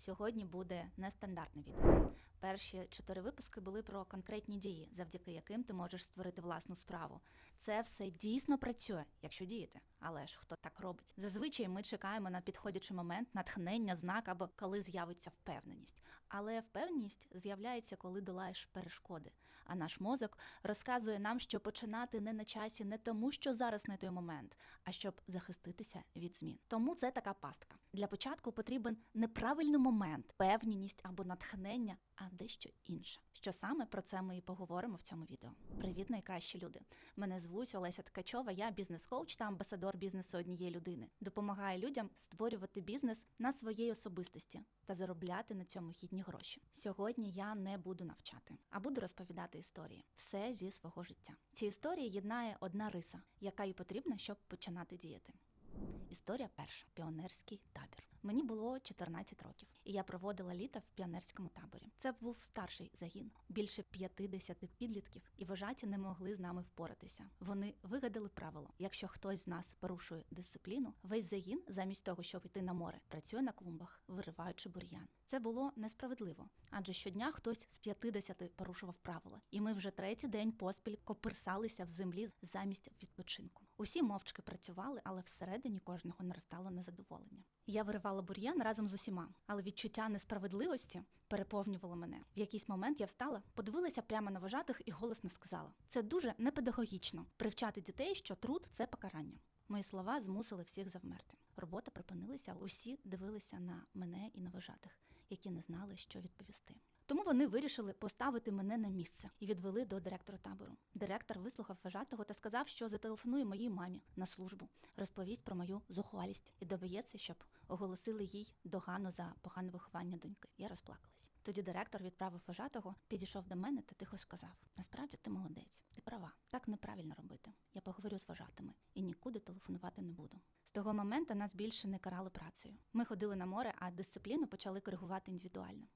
Сьогодні буде нестандартне відео. Перші чотири випуски були про конкретні дії, завдяки яким ти можеш створити власну справу. Це все дійсно працює, якщо діяти. Але ж хто так робить? Зазвичай ми чекаємо на підходячий момент, натхнення, знак або коли з'явиться впевненість. Але впевненість з'являється, коли долаєш перешкоди. А наш мозок розказує нам, що починати не на часі не тому, що зараз не той момент, а щоб захиститися від змін. Тому це така пастка. Для початку потрібен неправильний момент, певність або натхнення, а дещо інше. Що саме про це ми і поговоримо в цьому відео. Привіт, найкращі люди! Мене звуть Олеся Ткачова, я бізнес-коуч та амбасадор бізнесу однієї людини. Допомагаю людям створювати бізнес на своїй особистості та заробляти на цьому гідні гроші. Сьогодні я не буду навчати, а буду розповідати історії. Все зі свого життя. Ці історії єднає одна риса, яка і потрібна, щоб починати діяти. Історія перша піонерський табір. Мені було 14 років, і я проводила літа в піонерському таборі. Це був старший загін, більше 50 підлітків, і вожаті не могли з нами впоратися. Вони вигадали правило: якщо хтось з нас порушує дисципліну, весь загін, замість того, щоб йти на море, працює на клумбах, вириваючи бур'ян. Це було несправедливо, адже щодня хтось з 50 порушував правила, і ми вже третій день поспіль копирсалися в землі замість відпочинку. Усі мовчки працювали, але всередині кожного наростало незадоволення. Я виривала бур'ян разом з усіма, але відчуття несправедливості переповнювало мене. В якийсь момент я встала, подивилася прямо на вожатих і голосно сказала: це дуже непедагогічно привчати дітей, що труд це покарання. Мої слова змусили всіх завмерти. Робота припинилася, усі дивилися на мене і на вожатих, які не знали, що відповісти. Тому вони вирішили поставити мене на місце і відвели до директора табору. Директор вислухав вважатого та сказав, що зателефонує моїй мамі на службу, розповість про мою зухвалість і доб'ється, щоб оголосили їй догану за погане виховання доньки. Я розплакалась. Тоді директор відправив вважатого, підійшов до мене та тихо сказав: Насправді ти молодець, ти права, так неправильно робити. Я поговорю з вважатими і нікуди телефонувати не буду. З того моменту нас більше не карали працею. Ми ходили на море, а дисципліну почали коригувати індивідуально.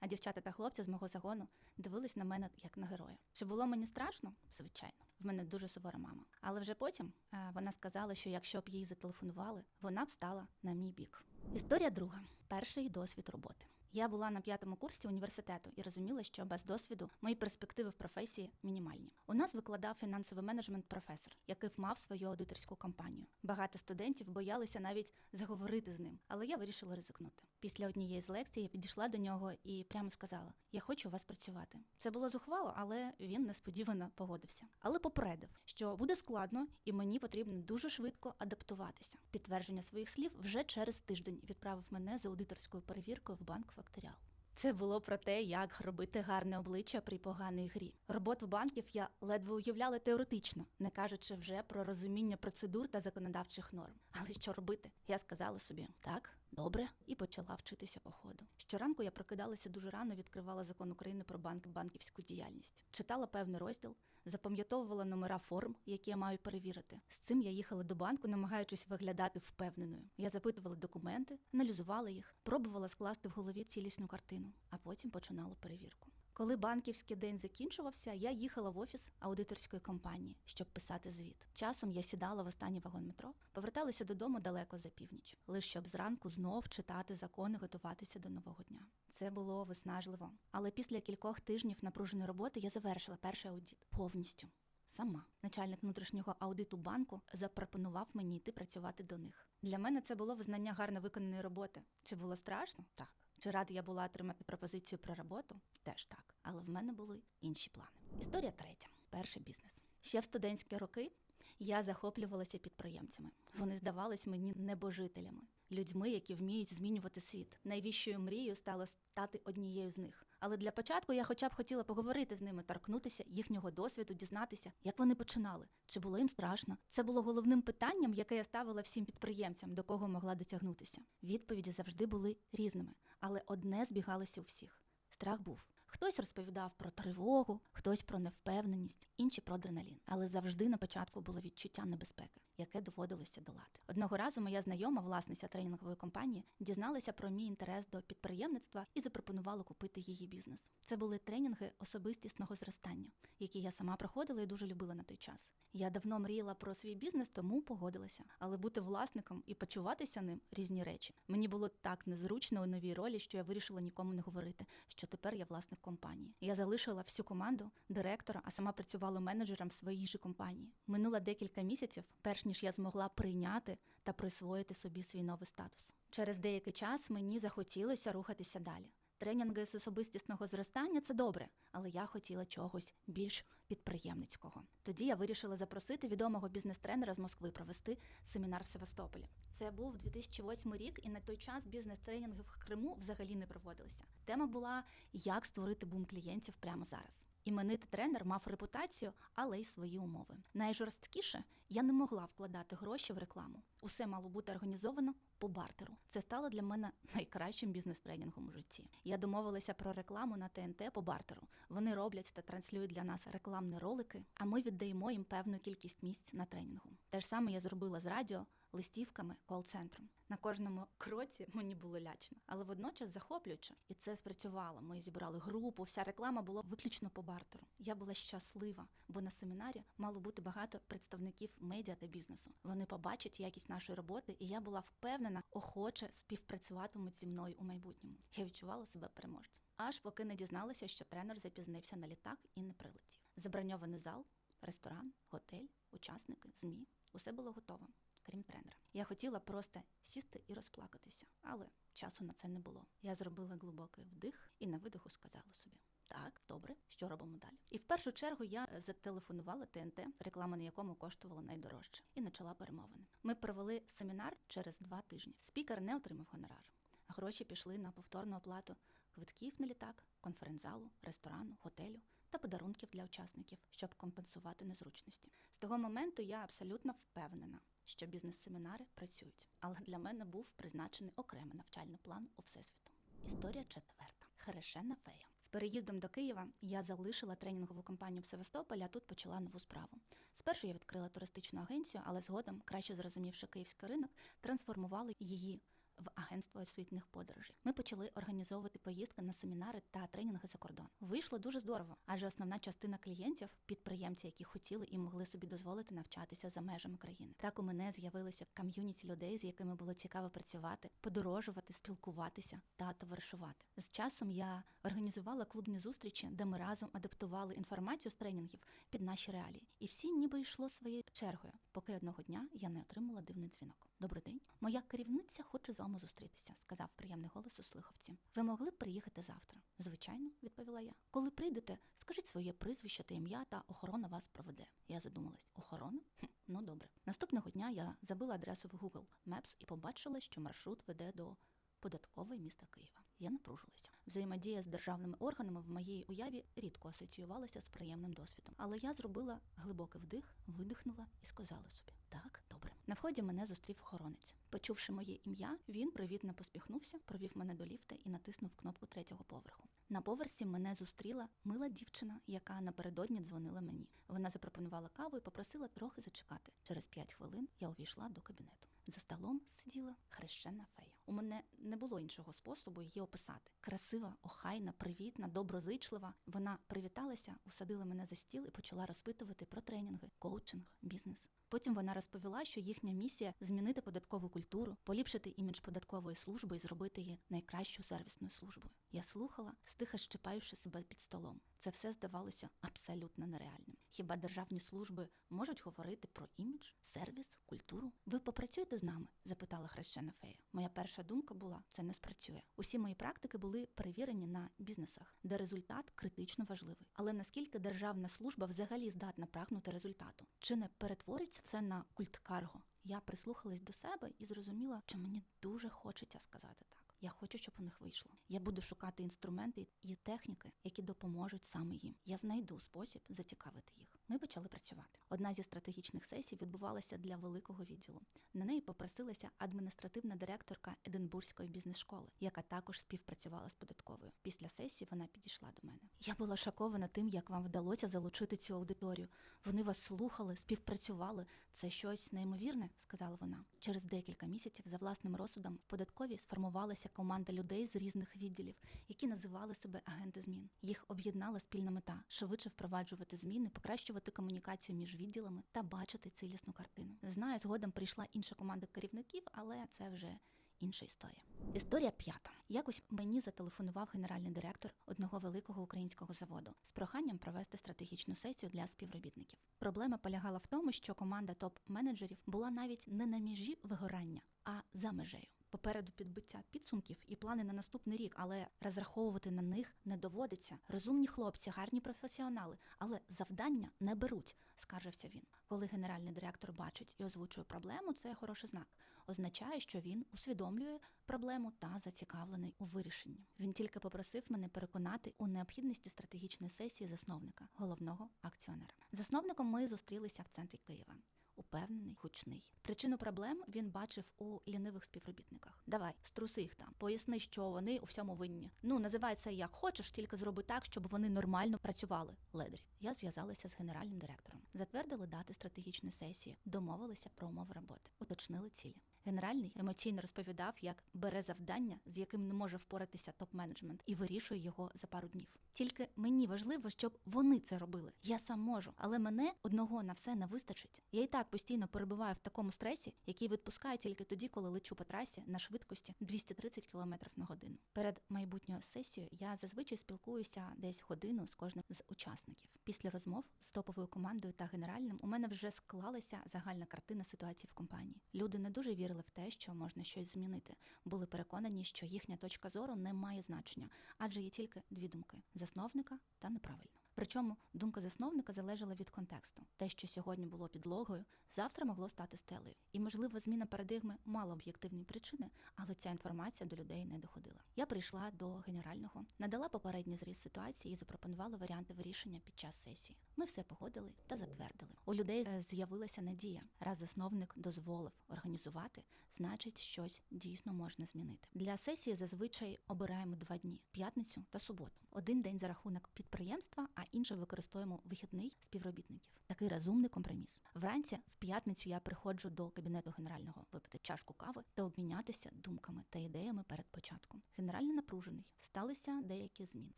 А дівчата та хлопці з мого загону дивились на мене як на героя. Чи було мені страшно? Звичайно, в мене дуже сувора мама. Але вже потім е, вона сказала, що якщо б їй зателефонували, вона б стала на мій бік. Історія друга: перший досвід роботи. Я була на п'ятому курсі університету і розуміла, що без досвіду мої перспективи в професії мінімальні. У нас викладав фінансовий менеджмент професор, який мав свою аудиторську компанію. Багато студентів боялися навіть заговорити з ним, але я вирішила ризикнути. Після однієї з лекцій я підійшла до нього і прямо сказала: Я хочу у вас працювати. Це було зухвало, але він несподівано погодився. Але попередив, що буде складно, і мені потрібно дуже швидко адаптуватися. Підтвердження своїх слів вже через тиждень відправив мене за аудиторською перевіркою в банк Факторіал. Це було про те, як робити гарне обличчя при поганій грі. Роботу банків я ледве уявляла теоретично, не кажучи вже про розуміння процедур та законодавчих норм. Але що робити? Я сказала собі так, добре, і почала вчитися по ходу. Щоранку я прокидалася дуже рано, відкривала закон України про банк банківську діяльність, читала певний розділ, запам'ятовувала номера форм, які я маю перевірити. З цим я їхала до банку, намагаючись виглядати впевненою. Я запитувала документи, аналізувала їх, пробувала скласти в голові цілісну картину, а потім починала перевірку. Коли банківський день закінчувався, я їхала в офіс аудиторської компанії, щоб писати звіт. Часом я сідала в останній вагон метро, поверталася додому далеко за північ, лише щоб зранку знов читати закони, готуватися до нового дня. Це було виснажливо. Але після кількох тижнів напруженої роботи я завершила перший аудит повністю. Сама начальник внутрішнього аудиту банку запропонував мені йти працювати до них. Для мене це було визнання гарно виконаної роботи. Чи було страшно? Так. Чи рада я була отримати пропозицію про роботу? Теж так. Але в мене були інші плани. Історія третя. Перший бізнес. Ще в студентські роки я захоплювалася підприємцями. Вони здавались мені небожителями, людьми, які вміють змінювати світ. Найвищою мрією стало стати однією з них. Але для початку я хоча б хотіла поговорити з ними, торкнутися їхнього досвіду, дізнатися, як вони починали, чи було їм страшно. Це було головним питанням, яке я ставила всім підприємцям, до кого могла дотягнутися. Відповіді завжди були різними, але одне збігалося у всіх. Страх був. Хтось розповідав про тривогу, хтось про невпевненість, інші про адреналін. Але завжди на початку було відчуття небезпеки. Яке доводилося долати. Одного разу моя знайома, власниця тренінгової компанії, дізналася про мій інтерес до підприємництва і запропонувала купити її бізнес. Це були тренінги особистісного зростання, які я сама проходила і дуже любила на той час. Я давно мріяла про свій бізнес, тому погодилася. Але бути власником і почуватися ним різні речі. Мені було так незручно у новій ролі, що я вирішила нікому не говорити, що тепер я власник компанії. Я залишила всю команду директора, а сама працювала менеджером в своїй же компанії. Минуло декілька місяців, перш ніж я змогла прийняти та присвоїти собі свій новий статус. Через деякий час мені захотілося рухатися далі. Тренінги з особистісного зростання це добре, але я хотіла чогось більш підприємницького. Тоді я вирішила запросити відомого бізнес-тренера з Москви провести семінар в Севастополі. Це був 2008 рік, і на той час бізнес-тренінги в Криму взагалі не проводилися. Тема була як створити бум клієнтів прямо зараз. Іменитий тренер мав репутацію, але й свої умови. Найжорсткіше я не могла вкладати гроші в рекламу. Усе мало бути організовано по бартеру. Це стало для мене найкращим бізнес-тренінгом у житті. Я домовилася про рекламу на ТНТ по бартеру. Вони роблять та транслюють для нас рекламні ролики, а ми віддаємо їм певну кількість місць на тренінгу. Те ж саме я зробила з радіо, листівками, кол-центром. На кожному кроці мені було лячно, але водночас захоплююче. І це спрацювало. Ми зібрали групу, вся реклама була виключно по бартеру. Я була щаслива, бо на семінарі мало бути багато представників медіа та бізнесу. Вони побачать якість нашої роботи, і я була впевнена, охоче співпрацюватимуть зі мною у майбутньому. Я відчувала себе переможцем. Аж поки не дізналася, що тренер запізнився на літак і не прилетів. Заброньований зал, ресторан, готель, учасники, змі усе було готово крім тренера. Я хотіла просто сісти і розплакатися, але часу на це не було. Я зробила глибокий вдих і на видиху сказала собі. Так, добре, що робимо далі? І в першу чергу я зателефонувала ТНТ, реклама на якому коштувала найдорожче, і почала перемовини. Ми провели семінар через два тижні. Спікер не отримав гонорар. Гроші пішли на повторну оплату квитків на літак, конференц-залу, ресторану, готелю та подарунків для учасників, щоб компенсувати незручності. З того моменту я абсолютно впевнена, що бізнес-семінари працюють, але для мене був призначений окремий навчальний план у всесвіту. Історія четверта. Херешена фея. З переїздом до Києва я залишила тренінгову компанію в Севастополі, а тут почала нову справу. Спершу я відкрила туристичну агенцію, але згодом, краще зрозумівши київський ринок, трансформували її в агентство освітніх подорожей. Ми почали організовувати поїздки на семінари та тренінги за кордон. Вийшло дуже здорово, адже основна частина клієнтів підприємці, які хотіли і могли собі дозволити навчатися за межами країни. Так у мене з'явилося ком'юніті людей, з якими було цікаво працювати, подорожувати, спілкуватися та товаришувати. З часом я організувала клубні зустрічі, де ми разом адаптували інформацію з тренінгів під наші реалії, і всі ніби йшло своєю чергою, поки одного дня я не отримала дивний дзвінок. Добрий день, моя керівниця хоче з вами зустрітися, сказав приємний голос у слухавці. Ви могли б приїхати завтра? Звичайно, відповіла я. Коли прийдете, скажіть своє прізвище та ім'я, та охорона вас проведе. Я задумалась. Охорона? Хм, ну добре. Наступного дня я забила адресу в Google Maps і побачила, що маршрут веде до податкової міста Києва. Я напружилася. Взаємодія з державними органами в моїй уяві рідко асоціювалася з приємним досвідом. Але я зробила глибокий вдих, видихнула і сказала собі: так, добре. На вході мене зустрів охоронець. Почувши моє ім'я, він привітно поспіхнувся, провів мене до ліфта і натиснув кнопку третього поверху. На поверсі мене зустріла мила дівчина, яка напередодні дзвонила мені. Вона запропонувала каву і попросила трохи зачекати. Через п'ять хвилин я увійшла до кабінету. За столом сиділа хрещена фея. У мене не було іншого способу її описати. Красива, охайна, привітна, доброзичлива. Вона привіталася, усадила мене за стіл і почала розпитувати про тренінги, коучинг, бізнес. Потім вона розповіла, що їхня місія змінити податкову культуру, поліпшити імідж податкової служби і зробити її найкращою сервісною службою. Я слухала, стиха щипаючи себе під столом. Це все здавалося абсолютно нереальним. Хіба державні служби можуть говорити про імідж, сервіс, культуру? Ви попрацюєте з нами? запитала хрещена фея. Моя перша думка була: це не спрацює. Усі мої практики були перевірені на бізнесах, де результат критично важливий. Але наскільки державна служба взагалі здатна прагнути результату? Чи не перетвориться це на культ карго? Я прислухалась до себе і зрозуміла, що мені дуже хочеться сказати так. Я хочу, щоб у них вийшло. Я буду шукати інструменти і техніки, які допоможуть саме їм. Я знайду спосіб зацікавити їх. Ми почали працювати. Одна зі стратегічних сесій відбувалася для великого відділу. На неї попросилася адміністративна директорка Единбурзької бізнес-школи, яка також співпрацювала з податковою. Після сесії вона підійшла до мене. Я була шокована тим, як вам вдалося залучити цю аудиторію. Вони вас слухали, співпрацювали. Це щось неймовірне, сказала вона. Через декілька місяців за власним розсудом в податковій сформувалася команда людей з різних відділів, які називали себе агенти змін. Їх об'єднала спільна мета швидше впроваджувати зміни, покращувати комунікацію між відділами та бачити цілісну картину. Знаю, згодом прийшла інша команда керівників, але це вже інша історія. Історія п'ята. Якось мені зателефонував генеральний директор одного великого українського заводу з проханням провести стратегічну сесію для співробітників. Проблема полягала в тому, що команда топ-менеджерів була навіть не на межі вигорання, а за межею. Попереду підбиття підсумків і плани на наступний рік, але розраховувати на них не доводиться. Розумні хлопці, гарні професіонали, але завдання не беруть, скаржився він. Коли генеральний директор бачить і озвучує проблему, це хороший знак. Означає, що він усвідомлює проблему та зацікавлений у вирішенні. Він тільки попросив мене переконати у необхідності стратегічної сесії засновника, головного акціонера. Засновником ми зустрілися в центрі Києва. Упевнений, гучний. Причину проблем він бачив у лінивих співробітниках. Давай, струси їх там, поясни, що вони у всьому винні. Ну називай це як хочеш, тільки зроби так, щоб вони нормально працювали. Ледрі. Я зв'язалася з генеральним директором. Затвердили дати стратегічної сесії, домовилися про умови роботи, уточнили цілі. Генеральний емоційно розповідав, як бере завдання, з яким не може впоратися топ-менеджмент, і вирішує його за пару днів. Тільки мені важливо, щоб вони це робили. Я сам можу, але мене одного на все не вистачить. Я і так постійно перебуваю в такому стресі, який відпускаю тільки тоді, коли лечу по трасі на швидкості 230 км на годину. Перед майбутньою сесією я зазвичай спілкуюся десь годину з кожним з учасників. Після розмов з топовою командою та генеральним у мене вже склалася загальна картина ситуації в компанії. Люди не дуже вірили в те, що можна щось змінити. Були переконані, що їхня точка зору не має значення, адже є тільки дві думки засновника та неправильно. Причому думка засновника залежала від контексту. Те, що сьогодні було підлогою, завтра могло стати стелею. І, можливо, зміна парадигми мала об'єктивні причини, але ця інформація до людей не доходила. Я прийшла до генерального, надала попередній зріз ситуації і запропонувала варіанти вирішення під час сесії. Ми все погодили та затвердили. У людей е, з'явилася надія. Раз засновник дозволив організувати, значить, щось дійсно можна змінити. Для сесії зазвичай обираємо два дні п'ятницю та суботу. Один день за рахунок підприємства, а інший використовуємо вихідний співробітників. Такий розумний компроміс. Вранці в п'ятницю я приходжу до кабінету генерального випити чашку кави та обмінятися думками та ідеями перед початком. Генеральний напружений. Сталися деякі зміни.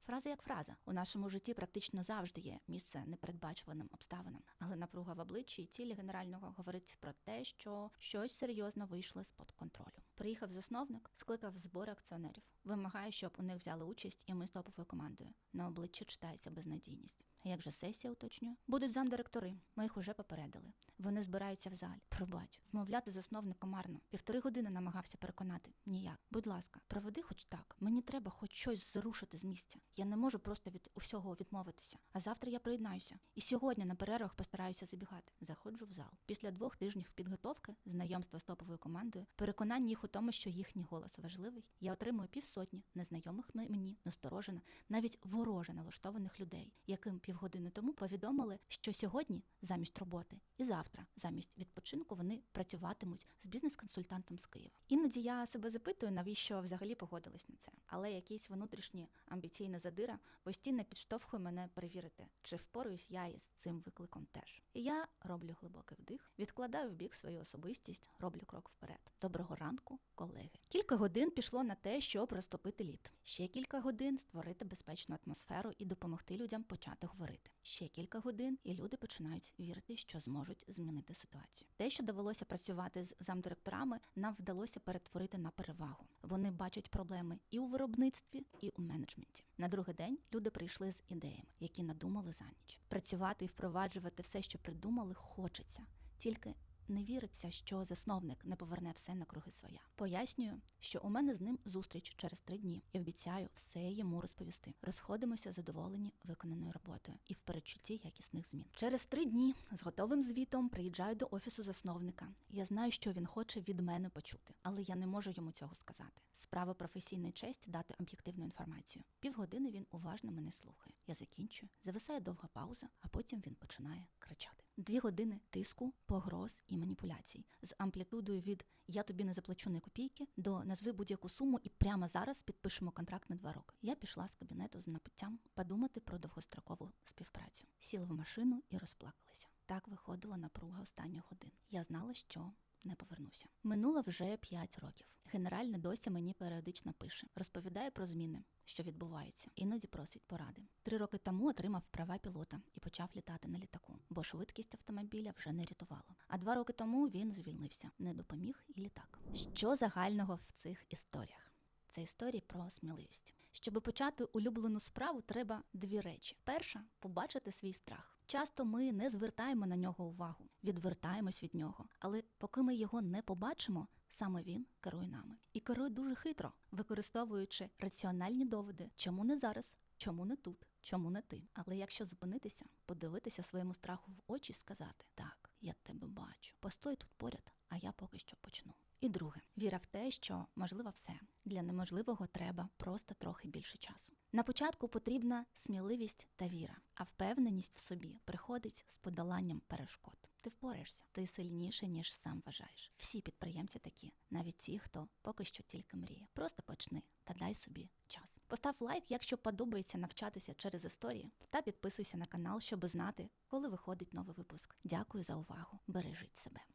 Фраза як фраза у нашому житті практично завжди є місце непередбачуваним обставинам, але напруга в обличчі і тілі генерального говорить про те, що щось серйозно вийшло з під контролю. Приїхав засновник, скликав збори акціонерів, вимагає, щоб у них взяли участь, і ми з топовою командою. На обличчі читається безнадійність. Як же сесія уточнює? Будуть замдиректори. Ми їх уже попередили. Вони збираються в залі. Пробач, вмовляти засновника марно. Півтори години намагався переконати. Ніяк. Будь ласка, проведи хоч так. Мені треба хоч щось зрушити з місця. Я не можу просто від усього відмовитися. А завтра я приєднаюся. І сьогодні на перервах постараюся забігати. Заходжу в зал. Після двох тижнів підготовки, знайомства з топовою командою, переконання їх у тому, що їхній голос важливий. Я отримую півсотні незнайомих мені насторожено, навіть вороже налаштованих людей, яким півгодини тому повідомили, що сьогодні замість роботи і завтра, замість відпочинку, вони працюватимуть з бізнес-консультантом з Києва. Іноді я себе запитую, навіщо взагалі погодилась на це, але якісь внутрішні амбіційна задира постійно підштовхує мене перевірити, чи впораюсь я із цим викликом теж. І я роблю глибокий вдих, відкладаю в бік свою особистість, роблю крок вперед. Доброго ранку, колеги. Кілька годин пішло на те, щоб розтопити лід. Ще кілька годин створити безпечну атмосферу і допомогти людям почати говорити. Ще кілька годин, і люди починають вірити, що зможуть змінити ситуацію. Те, що довелося працювати з замдиректорами, нам вдалося перетворити на перевагу. Вони бачать проблеми і у виробництві, і у менеджменті. На другий день люди прийшли з ідеями, які надумали за ніч. Працювати і впроваджувати все, що придумали, хочеться, тільки не віриться, що засновник не поверне все на круги своя. Пояснюю, що у мене з ним зустріч через три дні і обіцяю все йому розповісти. Розходимося задоволені виконаною роботою і в передчутті якісних змін. Через три дні з готовим звітом приїжджаю до офісу засновника. Я знаю, що він хоче від мене почути, але я не можу йому цього сказати. Справа професійної честі дати об'єктивну інформацію. Півгодини він уважно мене слухає. Я закінчую, зависає довга пауза, а потім він починає кричати. Дві години тиску, погроз і маніпуляцій з амплітудою від я тобі не заплачу ні копійки до назви будь-яку суму і прямо зараз підпишемо контракт на два роки. Я пішла з кабінету з напуттям подумати про довгострокову співпрацю. Сіла в машину і розплакалася. Так виходила напруга останніх годин. Я знала, що не повернуся. Минуло вже 5 років. Генеральне досі мені періодично пише, розповідає про зміни, що відбуваються, іноді просить поради. Три роки тому отримав права пілота і почав літати на літаку, бо швидкість автомобіля вже не рятувала. А два роки тому він звільнився, не допоміг і літак. Що загального в цих історіях? Це історії про сміливість. Щоб почати улюблену справу, треба дві речі: перша побачити свій страх. Часто ми не звертаємо на нього увагу, відвертаємось від нього. Але поки ми його не побачимо, саме він керує нами і керує дуже хитро, використовуючи раціональні доводи, чому не зараз, чому не тут, чому не ти. Але якщо зупинитися, подивитися своєму страху в очі сказати: Так, я тебе бачу, постой тут поряд, а я поки що почну. І друге, віра в те, що можливо все для неможливого треба просто трохи більше часу. На початку потрібна сміливість та віра, а впевненість в собі приходить з подоланням перешкод. Ти впораєшся, ти сильніше, ніж сам вважаєш. Всі підприємці такі, навіть ті, хто поки що тільки мріє. Просто почни та дай собі час. Постав лайк, якщо подобається навчатися через історії, та підписуйся на канал, щоб знати, коли виходить новий випуск. Дякую за увагу. Бережіть себе.